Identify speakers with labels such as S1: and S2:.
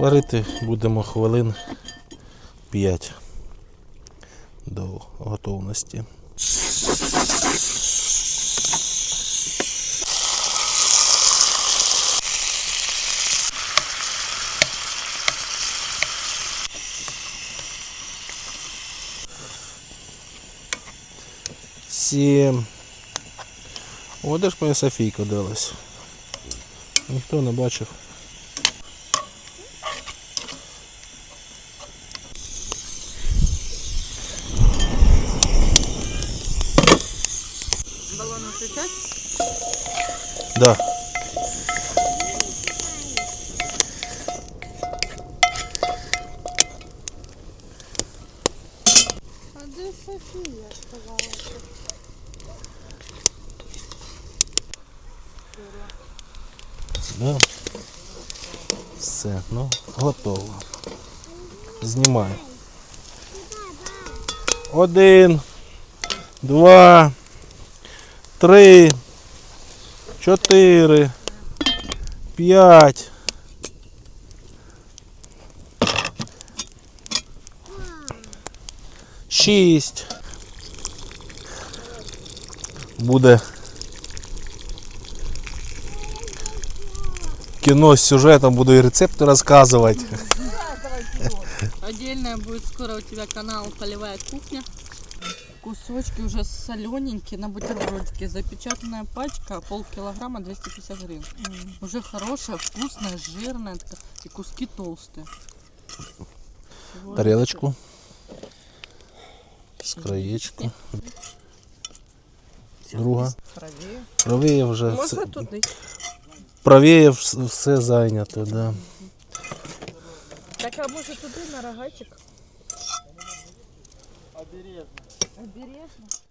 S1: Варити будемо хвилин 5 до готовності. Сім. О, де ж моя Софійка делась? Ніхто не бачив.
S2: Баллон отвечать?
S1: Да.
S2: А де Софія сказала?
S1: Да. Все, ну, готово. Знімаю. Один, два, три, чотири, п'ять. Шість. Буде кіно з сюжетом, буду і рецепти розказувати.
S2: Отдельная будет скоро у тебя канал Полевая кухня. Кусочки уже солененькие на бутербродике. Запечатанная пачка, полкилограмма, 250 гривен. Уже хорошая, вкусная, жирная такая, и куски толстые. Всего
S1: Тарелочку. З краєчку. Друга.
S2: Правее.
S1: Правіє вже.
S2: Можна
S1: Все,
S2: туди.
S1: правіє вс- все зайнято, да.
S2: Так, а може туди на рогачик? Обережно. Обережно?